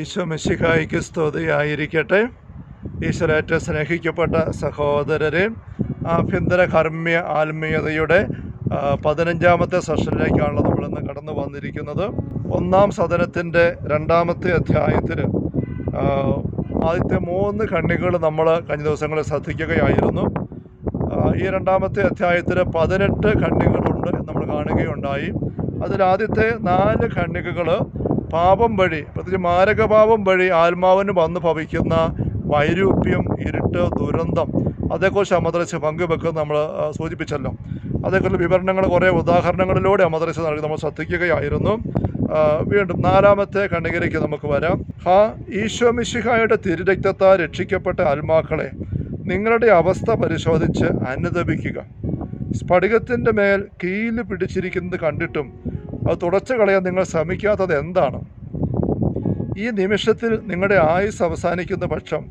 ഈശോ മെസ്സിഹായിക്ക് സ്തുതിയായിരിക്കട്ടെ. ഈശ്വരേറ്റ സ്നേഹിക്കപ്പെട്ട സഹോദരരെ ആഭ്യന്തര കർമ്മ്യ ആത്മീയതയുടെ പതിനഞ്ചാമത്തെ സെഷനിലേക്കാണല്ലോ നമ്മളിന്ന് കടന്നു വന്നിരിക്കുന്നത്. ഒന്നാം സദനത്തിന്റെ രണ്ടാമത്തെ അധ്യായത്തിൽ ആദ്യത്തെ മൂന്ന് കണ്ണികൾ നമ്മൾ കഴിഞ്ഞ ദിവസങ്ങളിൽ ശ്രദ്ധിക്കുകയായിരുന്നു. ഈ രണ്ടാമത്തെ അധ്യായത്തിൽ പതിനെട്ട് കണ്ണികളുണ്ട് നമ്മൾ കാണുകയുണ്ടായി. അതിലാദ്യത്തെ നാല് ഖണ്ഡികകൾ പാപം വഴി പ്രത്യേകിച്ച് മാരകപാപം വഴി ആത്മാവിന് വന്ന് ഭവിക്കുന്ന വൈരൂപ്യം ഇരുട്ട് ദുരന്തം അതേക്കുറിച്ച് അമദ്രസ് പങ്കുവെക്കുന്നത് നമ്മൾ സൂചിപ്പിച്ചല്ലോ. അതേക്കുറിച്ച് വിവരണങ്ങൾ കുറേ ഉദാഹരണങ്ങളിലൂടെ അമദ്രസ് നൽകി നമ്മൾ ശ്രദ്ധിക്കുകയായിരുന്നു. വീണ്ടും നാലാമത്തെ കണ്ണികരയ്ക്ക് നമുക്ക് വരാം. ഹാ ഈശ്വമിശിഹായുടെ തിരുരക്തത്താൽ രക്ഷിക്കപ്പെട്ട ആത്മാക്കളെ നിങ്ങളുടെ അവസ്ഥ പരിശോധിച്ച് അനുദപിക്കുക. സ്ഫടികത്തിന്റെ മേൽ കീൽ പിടിച്ചിരിക്കുന്നത് കണ്ടിട്ടും അത് തുടച്ചു കളയാൻ നിങ്ങൾ ശ്രമിക്കാത്തത് എന്താണ്? ഈ നിമിഷത്തിൽ നിങ്ങളുടെ ആയുസ് അവസാനിക്കുന്ന പക്ഷം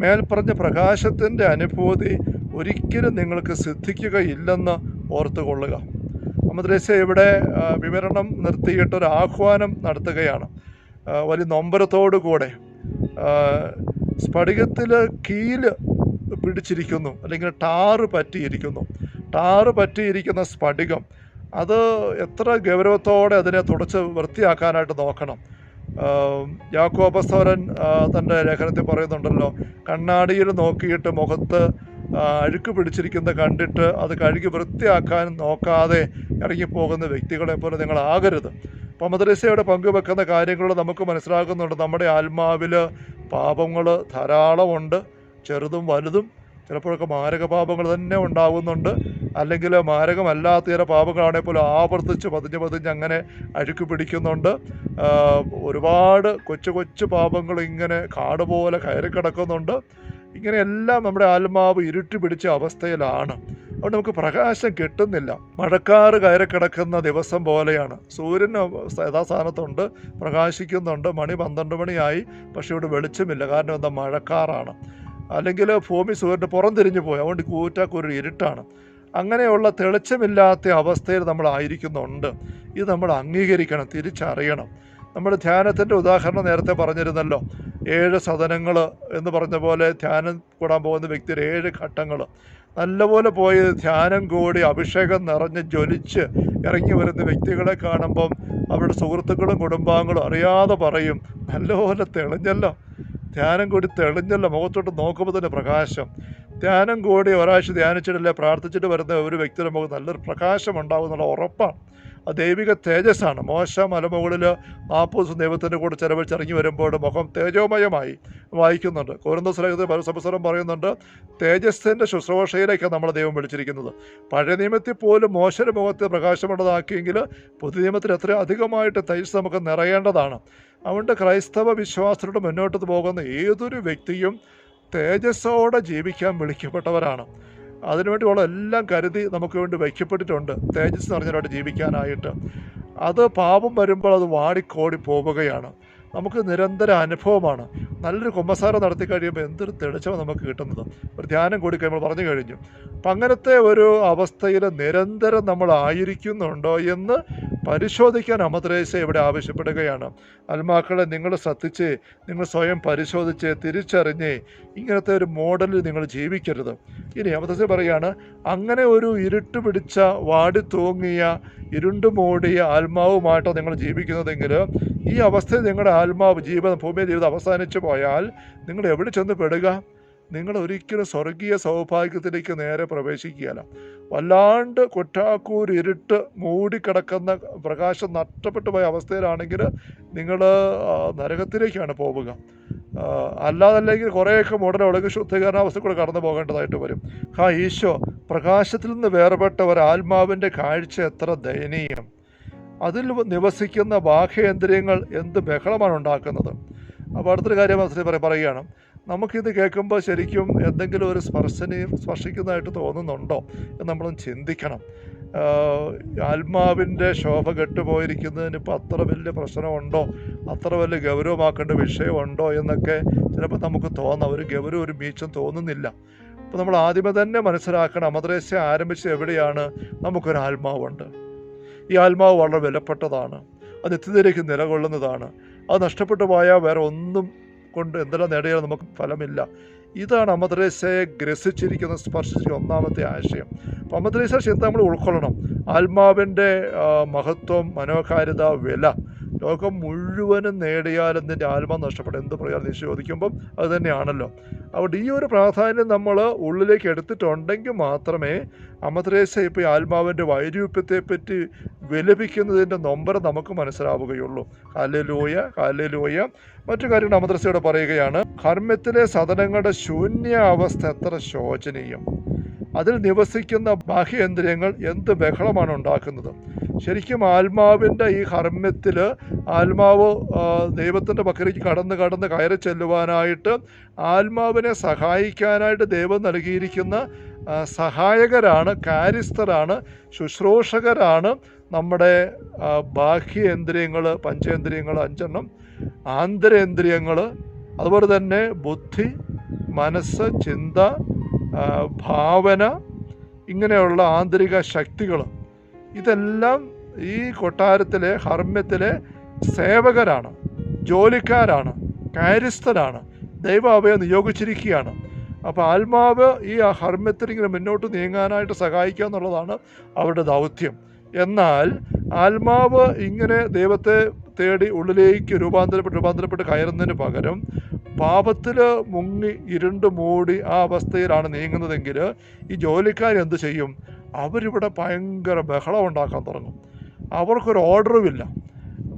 മേൽപ്പറഞ്ഞ പ്രകാശത്തിന്റെ അനുഭൂതി ഒരിക്കലും നിങ്ങൾക്ക് സിദ്ധിക്കുകയില്ലെന്ന് ഓർത്തുകൊള്ളുക. അമദ്രേസ്യ ഇവിടെ വിവരണം നിർത്തിയിട്ടൊരു ആഹ്വാനം നടത്തുകയാണ്. വലിയ നൊമ്പരത്തോടുകൂടെ സ്ഫടികത്തിൽ കീൽ പിടിച്ചിരിക്കുന്നു അല്ലെങ്കിൽ ടാറ് പറ്റിയിരിക്കുന്നു. ടാറ് പറ്റിയിരിക്കുന്ന സ്ഫടികം അത് എത്ര ഗൗരവത്തോടെ അതിനെ തുടച്ച് വൃത്തിയാക്കാനായിട്ട് നോക്കണം. ആഹ് യാക്കോബസ്തവരൻ തന്റെ ലേഖനത്തിൽ പറയുന്നുണ്ടല്ലോ കണ്ണാടിയിൽ നോക്കിയിട്ട് മുഖത്ത് അഴുക്ക് പിടിച്ചിരിക്കുന്നത് കണ്ടിട്ട് അത് കഴുകി വൃത്തിയാക്കാൻ നോക്കാതെ ഇറങ്ങിപ്പോകുന്ന വ്യക്തികളെ പോലെ നിങ്ങൾ ആകരുത്. അപ്പം മദ്രസയുടെ പങ്കുവെക്കുന്ന കാര്യങ്ങൾ നമുക്ക് മനസ്സിലാക്കുന്നുണ്ട് നമ്മുടെ ആത്മാവിൽ പാപങ്ങൾ ധാരാളമുണ്ട്. ചെറുതും വലുതും ചിലപ്പോഴൊക്കെ മാരക പാപങ്ങൾ തന്നെ ഉണ്ടാകുന്നുണ്ട്. അല്ലെങ്കിൽ മാരകമല്ലാത്ത ചില പാപങ്ങളാണെങ്കിൽ പോലും ആവർത്തിച്ച് പതിഞ്ഞ് പതിഞ്ഞ് അങ്ങനെ അഴുക്ക് പിടിക്കുന്നുണ്ട്. ഒരുപാട് കൊച്ചു കൊച്ചു പാപങ്ങൾ ഇങ്ങനെ കാട് പോലെ കയറി കിടക്കുന്നുണ്ട്. ഇങ്ങനെയെല്ലാം നമ്മുടെ ആത്മാവ് ഇരുട്ടി പിടിച്ച അവസ്ഥയിലാണ്. അതുകൊണ്ട് നമുക്ക് പ്രകാശം കിട്ടുന്നില്ല. മഴക്കാറ് കയറി കിടക്കുന്ന ദിവസം പോലെയാണ്. സൂര്യൻ യഥാസ്ഥാനത്തുണ്ട് പ്രകാശിക്കുന്നുണ്ട്. മണി പന്ത്രണ്ട് മണിയായി പക്ഷേ ഇവിടെ വെളിച്ചമില്ല. കാരണം എന്താ? മഴക്കാറാണ്. അല്ലെങ്കിൽ ഭൂമി സൂര്യന്റെ പുറം തിരിഞ്ഞു പോയി. അതുകൊണ്ട് കൂറ്റാക്കൊരു ഇരുട്ടാണ്. അങ്ങനെയുള്ള തെളിച്ചമില്ലാത്ത അവസ്ഥയിൽ നമ്മൾ ആയിരിക്കുന്നുണ്ട്. ഇത് നമ്മൾ അംഗീകരിക്കണം തിരിച്ചറിയണം. നമ്മൾ ധ്യാനത്തിന്റെ ഉദാഹരണം നേരത്തെ പറഞ്ഞിരുന്നല്ലോ ഏഴ് സദനങ്ങൾ എന്ന് പറഞ്ഞ പോലെ ധ്യാനം കൂടാൻ പോകുന്ന വ്യക്തിയുടെ ഏഴ് ഘട്ടങ്ങൾ. നല്ലപോലെ പോയി ധ്യാനം കൂടി അഭിഷേകം നിറഞ്ഞ് ജ്വലിച്ച് ഇറങ്ങി വരുന്ന വ്യക്തികളെ കാണുമ്പം അവരുടെ സുഹൃത്തുക്കളും കുടുംബാംഗങ്ങളും അറിയാതെ പറയും നല്ലപോലെ തെളിഞ്ഞല്ലോ. ധ്യാനം കൂടി തെളിഞ്ഞല്ലോ മുഖത്തോട്ട് നോക്കുമ്പോൾ തന്നെ പ്രകാശം. ധ്യാനം കൂടി ഒരാഴ്ച ധ്യാനിച്ചിട്ടില്ല പ്രാർത്ഥിച്ചിട്ട് വരുന്ന ഒരു വ്യക്തിയുടെ മുഖം നല്ലൊരു പ്രകാശം ഉണ്ടാകും എന്നുള്ള ഉറപ്പാണ്. ആ ദൈവിക തേജസ്സാണ്. മോശ മലമുകളിൽ നാൽപ്പത് ദിവസം ദൈവത്തിന്റെ കൂടെ ചിലവഴിച്ചിറങ്ങി വരുമ്പോൾ മുഖം തേജോമയമായി വായിക്കുന്നുണ്ട്. കോരന്തോസ്ലേഖത്തിൽ പരസപസരം പറയുന്നുണ്ട് തേജസ്സിന്റെ ശുശ്രൂഷയിലേക്കാണ് നമ്മളെ ദൈവം വിളിച്ചിരിക്കുന്നത്. പഴയ നിയമത്തിൽ പോലും മോശയുടെ മുഖത്തെ പ്രകാശമുള്ളതാക്കിയെങ്കിൽ പുതിയ നിയമത്തിൽ എത്ര അധികമായിട്ട് തേജസ് നമുക്ക് നിറയേണ്ടതാണ്? അതുകൊണ്ട് ക്രൈസ്തവ വിശ്വാസത്തിലൂടെ മുന്നോട്ട് പോകുന്ന ഏതൊരു വ്യക്തിയും തേജസ്സോടെ ജീവിക്കാൻ വിളിക്കപ്പെട്ടവരാണ്. അതിനുവേണ്ടിയുള്ള എല്ലാം കരുതി നമുക്ക് വേണ്ടി വയ്ക്കപ്പെട്ടിട്ടുണ്ട് തേജസ് നിറഞ്ഞവരായിട്ട് ജീവിക്കാനായിട്ട്. അത് പാപം വരുമ്പോൾ അത് വാടിക്കോടി പോവുകയാണ്. നമുക്ക് നിരന്തര അനുഭവമാണ്. നല്ലൊരു കുമ്പസാരം നടത്തി കഴിയുമ്പോൾ എന്തൊരു തെളിച്ചവ നമുക്ക് കിട്ടുന്നത്. ഒരു ധ്യാനം കൂടി കഴിയുമ്പോൾ പറഞ്ഞു കഴിഞ്ഞു. അപ്പം അങ്ങനത്തെ ഒരു അവസ്ഥയിൽ നിരന്തരം നമ്മൾ ആയിരിക്കുന്നുണ്ടോ എന്ന് പരിശോധിക്കാൻ അമദ്രേശ ഇവിടെ ആവശ്യപ്പെടുകയാണ്. അൽമാക്കളെ നിങ്ങൾ ശ്രദ്ധിച്ച് നിങ്ങൾ സ്വയം പരിശോധിച്ച് തിരിച്ചറിഞ്ഞ് ഇങ്ങനത്തെ ഒരു മോഡലിൽ നിങ്ങൾ ജീവിക്കരുത്. ഇനി അമദ്രേശ പറയുകയാണ് അങ്ങനെ ഒരു ഇരുട്ട് പിടിച്ച വാടി തൂങ്ങിയ ഇരുണ്ടു മൂടിയ ആത്മാവുമായിട്ടോ നിങ്ങൾ ജീവിക്കുന്നതെങ്കിൽ ഈ അവസ്ഥയിൽ നിങ്ങളുടെ ആത്മാവ് ജീവിതം ഭൂമിയിൽ ജീവിതം അവസാനിച്ചു പോയാൽ നിങ്ങൾ എവിടെ ചെന്ന് പെടുക? നിങ്ങൾ ഒരിക്കലും സ്വർഗീയ സൗഭാഗ്യത്തിലേക്ക് നേരെ പ്രവേശിക്കുകയല്ല. വല്ലാണ്ട് കൊറ്റാക്കൂർ ഇരുട്ട് മൂടിക്കിടക്കുന്ന പ്രകാശം നഷ്ടപ്പെട്ടു പോയ അവസ്ഥയിലാണെങ്കിൽ നിങ്ങൾ നരകത്തിലേക്കാണ് പോവുക. അല്ലാതല്ലെങ്കിൽ കുറേയൊക്കെ ഉടനെ ഒളകി ശുദ്ധീകരണാവസ്ഥ കൂടെ കടന്നു പോകേണ്ടതായിട്ട് വരും. ഹാ ഈശോ പ്രകാശത്തിൽ നിന്ന് വേർപെട്ട ഒരു ആത്മാവിന്റെ കാഴ്ച എത്ര ദയനീയം. അതിൽ നിവസിക്കുന്ന ബാഹ്യേന്ദ്രിയങ്ങൾ എന്ത് ബഹളമാണ് ഉണ്ടാക്കുന്നത്? അപ്പോൾ അടുത്തൊരു കാര്യം മനസ്സിൽ പറ- പറയുകയാണ്. നമുക്കിത് കേൾക്കുമ്പോൾ ശരിക്കും എന്തെങ്കിലും ഒരു സ്പർശനയും സ്പർശിക്കുന്നതായിട്ട് തോന്നുന്നുണ്ടോ എന്ന് നമ്മളൊന്ന് ചിന്തിക്കണം. ആത്മാവിന്റെ ശോഭ കെട്ടുപോയിരിക്കുന്നതിന് ഇപ്പോൾ അത്ര വലിയ പ്രശ്നമുണ്ടോ? അത്ര വലിയ ഗൗരവമാക്കേണ്ട വിഷയമുണ്ടോ എന്നൊക്കെ ചിലപ്പോൾ നമുക്ക് തോന്നാം. ഒരു ഗൗരവം ഒരു മീച്ചം തോന്നുന്നില്ല. അപ്പോൾ നമ്മൾ ആദ്യമേ തന്നെ മനസ്സിലാക്കണം. മദ്രസ ആരംഭിച്ച് എവിടെയാണ്? നമുക്കൊരു ആത്മാവുണ്ട് ഈ ആത്മാവ് വളരെ വിലപ്പെട്ടതാണ്. അത് നിത്യതയിലേക്ക് നിലകൊള്ളുന്നതാണ്. അത് നഷ്ടപ്പെട്ടു പോയാൽ വേറെ ഒന്നും കൊണ്ട് എന്തെല്ലാം നേടിയാലും നമുക്ക് ഫലമില്ല. ഇതാണ് അമദ്രേസയെ ഗ്രസിച്ചിരിക്കുന്ന സ്പർശിച്ചിരിക്കുന്ന ഒന്നാമത്തെ ആശയം. അപ്പം അമദ്രേസ ചിന്ത നമ്മൾ ഉൾക്കൊള്ളണം. ആത്മാവിന്റെ മഹത്വം മനോഹാരിത വില. ലോകം മുഴുവനും നേടിയാലും നിന്റെ ആത്മാ നഷ്ടപ്പെടും? എന്ത് പ്രയോജനം നീ ചോദിക്കുമ്പം അത് തന്നെയാണല്ലോ. അതുകൊണ്ട് ഈ ഒരു പ്രാധാന്യം നമ്മൾ ഉള്ളിലേക്ക് എടുത്തിട്ടുണ്ടെങ്കിൽ മാത്രമേ അമദ്രേശ ഇപ്പോൾ ആത്മാവിന്റെ വൈരൂപ്യത്തെപ്പറ്റി വിലപിക്കുന്നതിന്റെ നൊമ്പരം നമുക്ക് മനസ്സിലാവുകയുള്ളൂ. കാലലൂയ കാലലൂയ മറ്റു കാര്യങ്ങൾ അമദ്രസയോട് പറയുകയാണ് കർമ്മത്തിലെ സദനങ്ങളുടെ ശൂന്യ അവസ്ഥ എത്ര ശോചനീയം. അതിൽ നിവസിക്കുന്ന ബാഹ്യേന്ദ്രിയങ്ങൾ എന്ത് ബഹളമാണ് ഉണ്ടാക്കുന്നത്? ശരിക്കും ആത്മാവിന്റെ ഈ ഹർമ്മ്യത്തിൽ ആത്മാവ് ദൈവത്തിന്റെ പക്കലേക്ക് കടന്ന് കടന്ന് കയറി ചെല്ലുവാനായിട്ട് ആത്മാവിനെ സഹായിക്കാനായിട്ട് ദൈവം നൽകിയിരിക്കുന്ന സഹായകരാണ് കാര്യസ്ഥരാണ് ശുശ്രൂഷകരാണ് നമ്മുടെ ബാഹ്യേന്ദ്രിയങ്ങൾ പഞ്ചേന്ദ്രിയങ്ങൾ അഞ്ചെണ്ണം ആന്തരേന്ദ്രിയങ്ങൾ അതുപോലെ തന്നെ ബുദ്ധി മനസ്സ് ചിന്ത ഭാവന ഇങ്ങനെയുള്ള ആന്തരിക ശക്തികൾ ഇതെല്ലാം ഈ കൊട്ടാരത്തിലെ ഹർമ്മ്യത്തിലെ സേവകരാണ് ജോലിക്കാരാണ് കാര്യസ്ഥരാണ് ദൈവം അവയെ നിയോഗിച്ചിരിക്കുകയാണ്. അപ്പോൾ ആത്മാവ് ഈ ഹർമ്മ്യത്തിൽ ഇങ്ങനെ മുന്നോട്ട് നീങ്ങാനായിട്ട് സഹായിക്കുക എന്നുള്ളതാണ് അവരുടെ ദൗത്യം. എന്നാൽ ആത്മാവ് ഇങ്ങനെ ദൈവത്തെ തേടി ഉള്ളിലേക്ക് രൂപാന്തരപ്പെട്ട് രൂപാന്തരപ്പെട്ട് കയറുന്നതിന് പകരം പാപത്തിൽ മുങ്ങി ഇരുണ്ട് മൂടി ആ അവസ്ഥയിലാണ് നീങ്ങുന്നതെങ്കിൽ ഈ ജോലിക്കാർ എന്ത് ചെയ്യും? അവരിവിടെ ഭയങ്കര ബഹളം ഉണ്ടാക്കാൻ തുടങ്ങും. അവർക്കൊരു ഓർഡറുമില്ല.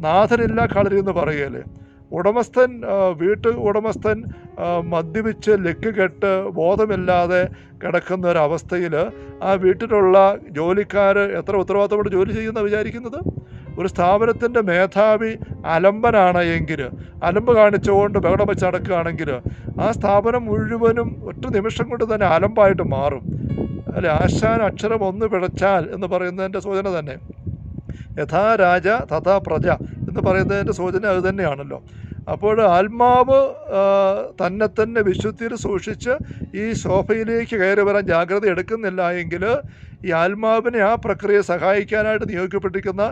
നാഥനില്ല കളരി എന്ന് പറയല്ലേ ഉടമസ്ഥൻ വീട്ട് ഉടമസ്ഥൻ മദ്യപിച്ച് ലക്ക് കെട്ട് ബോധമില്ലാതെ കിടക്കുന്ന ഒരവസ്ഥയിൽ ആ വീട്ടിലുള്ള ജോലിക്കാർ എത്ര ഉത്തരവാദിത്തത്തോടെ ജോലി ചെയ്യുന്ന വിചാരിക്കുന്നത്? ഒരു സ്ഥാപനത്തിന്റെ മേധാവി അലമ്പനാണ് എങ്കിൽ അലമ്പ് കാണിച്ചുകൊണ്ട് ബഹളം വെച്ച് നടക്കുകയാണെങ്കിൽ ആ സ്ഥാപനം മുഴുവനും ഒറ്റ നിമിഷം കൊണ്ട് തന്നെ അലമ്പായിട്ട് മാറും. അല്ലെ ആശാൻ അക്ഷരം ഒന്ന് പിഴച്ചാൽ എന്ന് പറയുന്നതിന്റെ സൂചന തന്നെ. യഥാ രാജ തഥാ പ്രജ എന്ന് പറയുന്നതിന്റെ സൂചന അത് തന്നെയാണല്ലോ. അപ്പോൾ ആത്മാവ് തന്നെ തന്നെ വിശുദ്ധിയിൽ സൂക്ഷിച്ച് ഈ ശോഭയിലേക്ക് കയറി വരാൻ ജാഗ്രത എടുക്കുന്നില്ല എങ്കിൽ ഈ ആത്മാവിനെ ആ പ്രക്രിയ സഹായിക്കാനായിട്ട് നിയോഗിക്കപ്പെട്ടിരിക്കുന്ന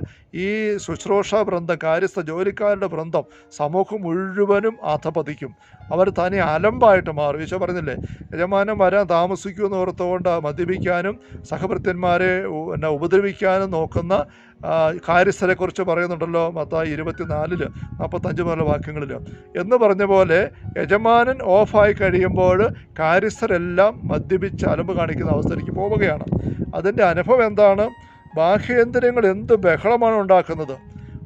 ഈ ശുശ്രൂഷ വൃന്ദം കാര്യസ്ഥ ജോലിക്കാരുടെ വൃന്ദം സമൂഹം മുഴുവനും അധപതിക്കും അവർ തനി അലമ്പായിട്ട് മാറും. ഈശോ പറഞ്ഞില്ലേ യജമാനം വരാൻ താമസിക്കുമെന്ന് ഓർത്തുകൊണ്ട് മദ്യപിക്കാനും സഹഭൃത്യന്മാരെ പിന്നെ ഉപദ്രവിക്കാനും നോക്കുന്ന കാര്യസ്ഥരെക്കുറിച്ച് പറയുന്നുണ്ടല്ലോ മത്തായി ഇരുപത്തിനാലിൽ നാൽപ്പത്തഞ്ച് മുതലുള്ള വാക്യങ്ങളിൽ എന്ന് പറഞ്ഞ പോലെ യജമാനൻ ഓഫായി കഴിയുമ്പോൾ കാര്യസ്ഥരെല്ലാം മദ്യപിച്ച് അലമ്പ് കാണിക്കുന്ന അവസ്ഥയിലേക്ക് പോവുകയാണ്. അതിന്റെ അനുഭവം എന്താണ്? ബാഹ്യേന്ദ്രിയങ്ങൾ എന്ത് ബഹളമാണ് ഉണ്ടാക്കുന്നത്?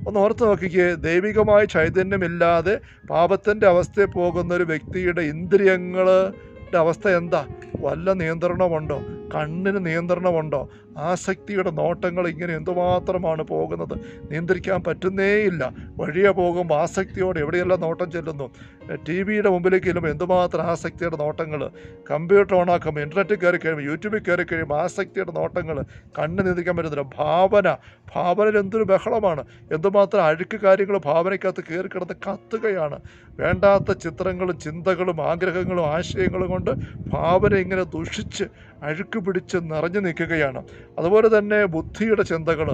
ഒന്ന് ഓർത്ത് നോക്കിക്കേ ദൈവികമായ ചൈതന്യമില്ലാതെ പാപത്തിന്റെ അവസ്ഥയിൽ പോകുന്ന ഒരു വ്യക്തിയുടെ ഇന്ദ്രിയങ്ങളുടെ അവസ്ഥ എന്താ? വല്ല നിയന്ത്രണമുണ്ടോ? കണ്ണിന് നിയന്ത്രണമുണ്ടോ? ആസക്തിയുടെ നോട്ടങ്ങൾ ഇങ്ങനെ എന്തുമാത്രമാണ് പോകുന്നത്? നിയന്ത്രിക്കാൻ പറ്റുന്നേയില്ല. വഴിയെ പോകുമ്പോൾ ആസക്തിയോടെ എവിടെയെല്ലാം നോട്ടം ചെല്ലുന്നു? ടി വിയുടെ മുമ്പിലേക്ക് ചെല്ലുമ്പോൾ എന്തുമാത്രം ആസക്തിയുടെ നോട്ടങ്ങൾ? കമ്പ്യൂട്ടർ ഓണാക്കുമ്പോൾ ഇന്റർനെറ്റിൽ കയറി കഴിയുമ്പോൾ യൂട്യൂബിൽ കയറി കഴിയുമ്പോൾ ആസക്തിയുടെ നോട്ടങ്ങൾ കണ്ണ് നിയന്ത്രിക്കാൻ പറ്റുന്നില്ല. ഭാവന. ഭാവനയിൽ എന്തൊരു ബഹളമാണ്? എന്തുമാത്രം അഴുക്ക് കാര്യങ്ങൾ ഭാവനയ്ക്കകത്ത് കയറി കിടന്ന് കത്തുകയാണ്? വേണ്ടാത്ത ചിത്രങ്ങളും ചിന്തകളും ആഗ്രഹങ്ങളും ആശയങ്ങളും കൊണ്ട് ഭാവന ഇങ്ങനെ ദുഷിച്ച് അഴുക്ക് പിടിച്ച് നിറഞ്ഞു നിൽക്കുകയാണ്. അതുപോലെ തന്നെ ബുദ്ധിയുടെ ചിന്തകൾ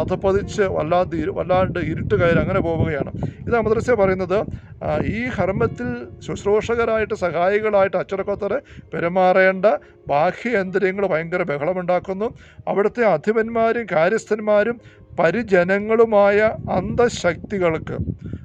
അധപ്പതിച്ച് വല്ലാതെ വല്ലാണ്ട് ഇരുട്ട് കയറി അങ്ങനെ പോവുകയാണ്. ഇത് മദ്രസ പറയുന്നത് ഈ ഹർമ്മത്തിൽ ശുശ്രൂഷകരായിട്ട് സഹായികളായിട്ട് അച്ചടക്കത്തോടെ പെരുമാറേണ്ട ബാഹ്യേന്ദ്രിയങ്ങൾ ഭയങ്കര ബഹളമുണ്ടാക്കുന്നു. അവിടുത്തെ അധിപന്മാരും കാര്യസ്ഥന്മാരും പരിജനങ്ങളുമായ അന്ധശക്തികൾക്ക്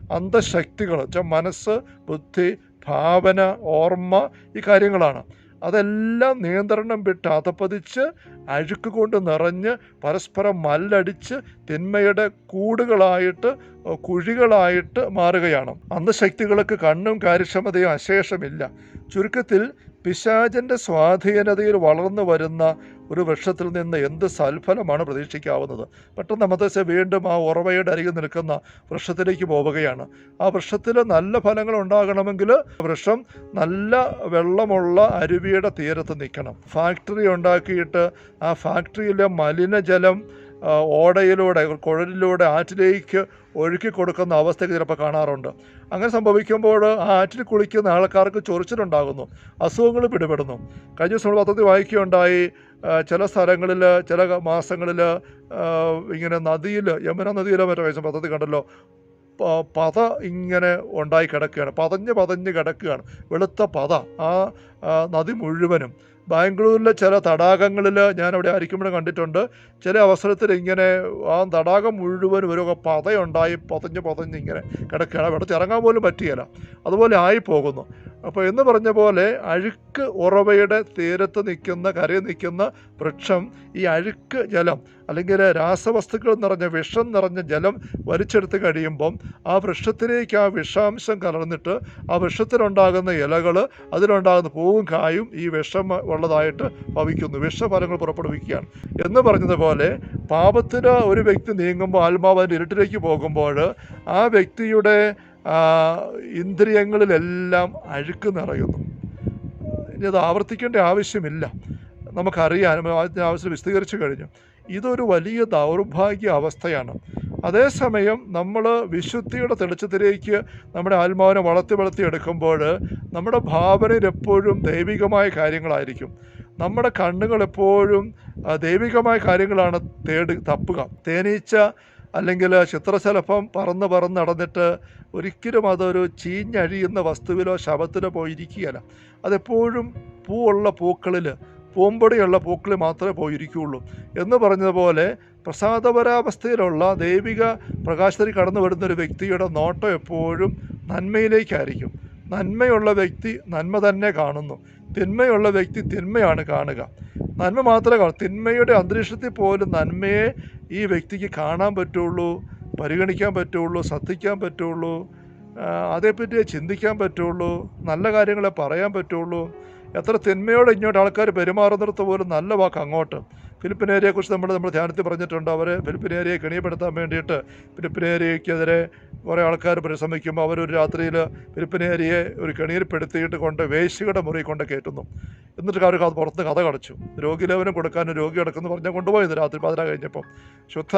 അന്ധശക്തികൾ മനസ്സ് ബുദ്ധി ഭാവന ഓർമ്മ ഈ കാര്യങ്ങളാണ്. അതെല്ലാം നിയന്ത്രണം വിട്ട് അതപ്പതിച്ച് അഴുക്ക് കൊണ്ട് നിറഞ്ഞ് പരസ്പരം മല്ലടിച്ച് തിന്മയുടെ കൂടുകളായിട്ട് കുഴികളായിട്ട് മാറുകയാണ്. അന്ധശക്തികൾക്ക് കണ്ണും കാര്യക്ഷമതയും അശേഷമില്ല. ചുരുക്കത്തിൽ പിശാചന്റെ സ്വാധീനതയിൽ വളർന്നു വരുന്ന ഒരു വൃക്ഷത്തിൽ നിന്ന് എന്ത് സൽഫലമാണ് പ്രതീക്ഷിക്കാവുന്നത്? പെട്ടെന്ന് മത്തശ്ശ വീണ്ടും ആ ഉറവയുടെ അരികിൽ നിൽക്കുന്ന വൃക്ഷത്തിലേക്ക് പോവുകയാണ്. ആ വൃക്ഷത്തിൽ നല്ല ഫലങ്ങൾ ഉണ്ടാകണമെങ്കിൽ വൃക്ഷം നല്ല വെള്ളമുള്ള അരുവിയുടെ തീരത്ത് നിൽക്കണം. ഫാക്ടറി ഉണ്ടാക്കിയിട്ട് ആ ഫാക്ടറിയിലെ മലിനജലം ഓടയിലൂടെ കുഴലിലൂടെ ആറ്റിലേക്ക് ഒഴുക്കി കൊടുക്കുന്ന അവസ്ഥയൊക്കെ ചിലപ്പോൾ കാണാറുണ്ട്. അങ്ങനെ സംഭവിക്കുമ്പോൾ ആ ആറ്റിൽ കുളിക്കുന്ന ആൾക്കാർക്ക് ചൊറിച്ചിലുണ്ടാകുന്നു. അസുഖങ്ങൾ പിടിപെടുന്നു. കഴിഞ്ഞ ദിവസം പദ്ധതി വായിക്കുകയുണ്ടായി ചില സ്ഥലങ്ങളിൽ ചില മാസങ്ങളിൽ ഇങ്ങനെ നദിയിൽ യമുന നദിയിലോ മറ്റോ കഴിച്ച പദ്ധതി കണ്ടല്ലോ പത ഇങ്ങനെ ഉണ്ടായി കിടക്കുകയാണ്. പതഞ്ഞ് പതഞ്ഞ് കിടക്കുകയാണ്. വെളുത്ത പത. ആ, നദി മുഴുവനും. ബാംഗ്ലൂരിലെ ചില തടാകങ്ങളിൽ ഞാൻ അവിടെ ആയിരിക്കുമ്പോഴും കണ്ടിട്ടുണ്ട്. ചില അവസരത്തിൽ ഇങ്ങനെ ആ തടാകം മുഴുവൻ ഒരു പതയുണ്ടായി പതഞ്ഞ് പതഞ്ഞ് ഇങ്ങനെ കിടക്കുകയാണ്. അവിടെ ഇറങ്ങാൻ പോലും പറ്റുകയില്ല അതുപോലെ ആയി പോകുന്നു അപ്പോൾ എന്ന് പറഞ്ഞ പോലെ അഴുക്ക് ഉറവയുടെ തീരത്ത് നിൽക്കുന്ന കരയിൽ നിൽക്കുന്ന വൃക്ഷം ഈ അഴുക്ക് ജലം അല്ലെങ്കിൽ രാസവസ്തുക്കൾ നിറഞ്ഞ വിഷം നിറഞ്ഞ ജലം വലിച്ചെടുത്ത് കഴിയുമ്പം ആ വൃക്ഷത്തിലേക്ക് ആ വിഷാംശം കലർന്നിട്ട് ആ വൃക്ഷത്തിലുണ്ടാകുന്ന ഇലകൾ അതിലുണ്ടാകുന്ന പൂവും കായും ഈ വിഷം ഉള്ളതായിട്ട് ഭവിക്കുന്നു. വിഷഫലങ്ങൾ പുറപ്പെടുവിക്കുകയാണ്. എന്ന് പറഞ്ഞതുപോലെ പാപത്തിന് ഒരു വ്യക്തി നീങ്ങുമ്പോൾ ആത്മാവ് ഇരുട്ടിലേക്ക് പോകുമ്പോൾ ആ വ്യക്തിയുടെ ഇന്ദ്രിയങ്ങളിലെല്ലാം അഴുക്ക് നിറയുന്നു. ഇനി അത് ആവർത്തിക്കേണ്ട ആവശ്യമില്ല. നമുക്കറിയാനും അതിന്റെ ആവശ്യം വിശദീകരിച്ചു കഴിഞ്ഞു. ഇതൊരു വലിയ ദൗർഭാഗ്യ അവസ്ഥയാണ്. അതേസമയം നമ്മൾ വിശുദ്ധിയുടെ തെളിച്ചത്തിലേക്ക് നമ്മുടെ ആത്മാവിനെ വളർത്തി വളർത്തി എടുക്കുമ്പോൾ നമ്മുടെ ഭാവനയിൽ എപ്പോഴും ദൈവികമായ കാര്യങ്ങളായിരിക്കും. നമ്മുടെ കണ്ണുകൾ എപ്പോഴും ദൈവികമായ കാര്യങ്ങളാണ് തേടി തപ്പുക. തേനീച്ച അല്ലെങ്കിൽ ചിത്രശലഭം പറന്ന് പറന്ന് നടന്നിട്ട് ഒരിക്കലും അതൊരു ചീഞ്ഞഴിയുന്ന വസ്തുവിലോ ശവത്തിലോ പോയിരിക്കുകയല്ല. അതെപ്പോഴും പൂവുള്ള പൂക്കളിൽ പൂമ്പൊടിയുള്ള പൂക്കളിൽ മാത്രമേ പോയിരിക്കുകയുള്ളൂ. എന്ന് പറഞ്ഞതുപോലെ പ്രസാദപരാവസ്ഥയിലുള്ള ദൈവിക പ്രകാശത്തിൽ കടന്നു വരുന്ന ഒരു വ്യക്തിയുടെ നോട്ടം എപ്പോഴും നന്മയിലേക്കായിരിക്കും. നന്മയുള്ള വ്യക്തി നന്മ തന്നെ കാണുന്നു. തിന്മയുള്ള വ്യക്തി തിന്മയാണ് കാണുക. നന്മ മാത്രമേ കാണൂ. തിന്മയുടെ അന്തരീക്ഷത്തിൽ പോലും നന്മയെ ഈ വ്യക്തിക്ക് കാണാൻ പറ്റുള്ളൂ പരിഗണിക്കാൻ പറ്റുള്ളൂ ശ്രദ്ധിക്കാൻ പറ്റുള്ളൂ അതേപ്പറ്റി ചിന്തിക്കാൻ പറ്റുള്ളൂ നല്ല കാര്യങ്ങളെ പറയാൻ പറ്റുള്ളൂ. എത്ര തിന്മയോടെ ഇങ്ങോട്ട് ആൾക്കാർ പെരുമാറുന്നിടത്ത് പോലും നല്ല വാക്ക് അങ്ങോട്ട്. ഫിലിപ്പിനേരിയെക്കുറിച്ച് നമ്മൾ നമ്മൾ ധ്യാനത്തിൽ പറഞ്ഞിട്ടുണ്ട്. അവർ ഫിലിപ്പിനേരിയെ കെണിയപ്പെടുത്താൻ വേണ്ടിയിട്ട് ഫിലിപ്പിനേരിയക്കെതിരെ കുറേ ആൾക്കാർ പരിശ്രമിക്കുമ്പോൾ അവരൊരു രാത്രിയിൽ ഫിലിപ്പിനേരിയെ ഒരു കെണിയിൽപ്പെടുത്തിയിട്ട് കൊണ്ട് വേശിയുടെ മുറി കൊണ്ട് കയറ്റുന്നു. എന്നിട്ട് അവർ അത് പുറത്ത് കഥ കടച്ചു. രോഗിലേവനം കൊടുക്കാൻ രോഗി കിടക്കുന്നു പറഞ്ഞാൽ കൊണ്ടുപോയത് രാത്രി പതിനാ കഴിഞ്ഞപ്പം ശുദ്ധ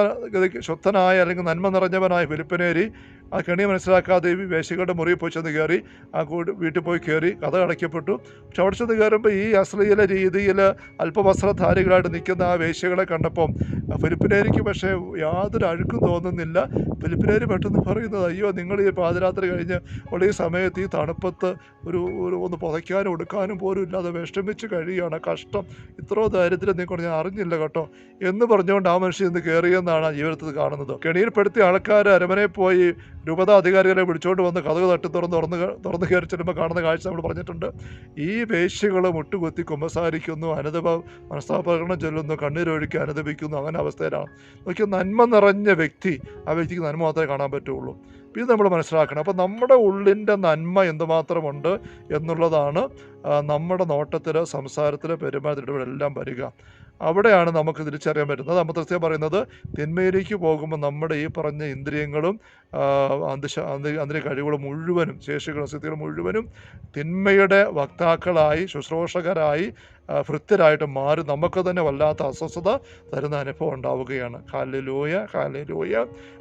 ശുദ്ധനായ അല്ലെങ്കിൽ നന്മ നിറഞ്ഞവനായ ഫിലിപ്പിനേരി ആ കെണി മനസ്സിലാക്കാതെ ഈ വേശികളുടെ മുറിയിൽ പോയി ചെന്ന് കയറി ആ കൂട് വീട്ടിൽ പോയി കയറി കഥ അടയ്ക്കപ്പെട്ടു. പക്ഷെ അവിടെ ചെന്ന് കയറുമ്പോൾ ഈ അശ്ലീല രീതിയിൽ അല്പവസ്ത്രധാരികളായിട്ട് നിൽക്കുന്ന ആ വേശ്യകളെ കണ്ടപ്പം ഫിലിപ്പിനേരിക്ക് പക്ഷേ യാതൊരു അഴുക്കും തോന്നുന്നില്ല. ഫിലിപ്പിനേരി പെട്ടെന്ന് പറയുന്നത് അയ്യോ നിങ്ങൾ ഈ പാതിരാത്രി കഴിഞ്ഞ് ഉള്ള ഈ സമയത്ത് ഈ തണുപ്പത്ത് ഒരു ഒരു ഒന്ന് പുതയ്ക്കാനും ഉടുക്കാനും പോലും ഇല്ലാതെ വിഷമിച്ച് കഴിയുകയാണ്. കഷ്ടം. ഇത്രയോ ദാരിദ്ര്യം നീ ഞാൻ അറിഞ്ഞില്ല കേട്ടോ. എന്ന് പറഞ്ഞുകൊണ്ട് ആ മനുഷ്യൻ ഇന്ന് കയറിയെന്നാണ് ജീവിതത്തിൽ കാണുന്നത്. കെണിയിൽപ്പെടുത്തിയ ആൾക്കാർ അരമനയിൽ പോയി രൂപത അധികാരികളെ വിളിച്ചുകൊണ്ട് വന്ന് കഥക് തട്ടി തുറന്ന് തുറന്ന് തുറന്ന് കയറി ചെല്ലുമ്പോൾ കാണുന്ന കാഴ്ച നമ്മൾ പറഞ്ഞിട്ടുണ്ട്. ഈ വേശ്യകൾ മുട്ടുകുത്തി കുമ്പസാരിക്കുന്നു അനുദപ മനസ്താപകരണം ചൊല്ലുന്നു. കണ്ണീരൊഴുക്കി അനുദപിക്കുന്നു അങ്ങനെ അവസ്ഥയിലാണ്. നോക്കിയാൽ നന്മ നിറഞ്ഞ വ്യക്തി ആ വ്യക്തിക്ക് നന്മ മാത്രമേ കാണാൻ പറ്റുള്ളൂ. ഇത് നമ്മൾ മനസ്സിലാക്കണം അപ്പോൾ നമ്മുടെ ഉള്ളിന്റെ നന്മ എന്തുമാത്രമുണ്ട് എന്നുള്ളതാണ് നമ്മുടെ നോട്ടത്തിൽ സംസാരത്തിൽ പെരുമാറ്റത്തിൽ എല്ലാം വരിക. അവിടെയാണ് നമുക്ക് തിരിച്ചറിയാൻ പറ്റുന്നത്. അമൃതസ്യ പറയുന്നത് തിന്മയിലേക്ക് പോകുമ്പോൾ നമ്മുടെ ഈ പറഞ്ഞ ഇന്ദ്രിയങ്ങളും അന്തശ അതിന്റെ കഴിവുകൾ മുഴുവനും ശേഷികളും സ്ഥിതികൾ മുഴുവനും തിന്മയുടെ വക്താക്കളായി ശുശ്രൂഷകരായി ഭൃത്യരായിട്ട് മാറി നമുക്ക് തന്നെ വല്ലാത്ത അസ്വസ്ഥത തരുന്ന അനുഭവം ഉണ്ടാവുകയാണ്. ഹാലലൂയ ഹാലലൂയ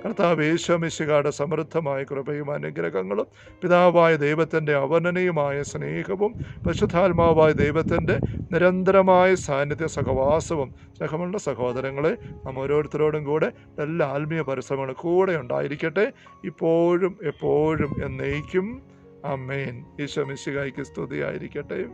കർത്താവ് യേശോമിശികാട് സമൃദ്ധമായ കൃപയും അനുഗ്രഹങ്ങളും പിതാവായ ദൈവത്തിന്റെ അവനനയുമായ സ്നേഹവും പരിശുദ്ധാത്മാവായ ദൈവത്തിന്റെ നിരന്തരമായ സാന്നിധ്യ സഹവാസവും സ്നേഹമുള്ള സഹോദരങ്ങളെ നാം ഓരോരുത്തരോടും കൂടെ എല്ലാ ആത്മീയ പരിശ്രമങ്ങളും കൂടെ ഉണ്ടായിരിക്കട്ടെ. ഇപ്പോഴും എപ്പോഴും എന്നേക്കും. അമ്മേൻ ഈശോ മിശിഹായ്ക്ക് സ്തുതിയായിരിക്കട്ടെ.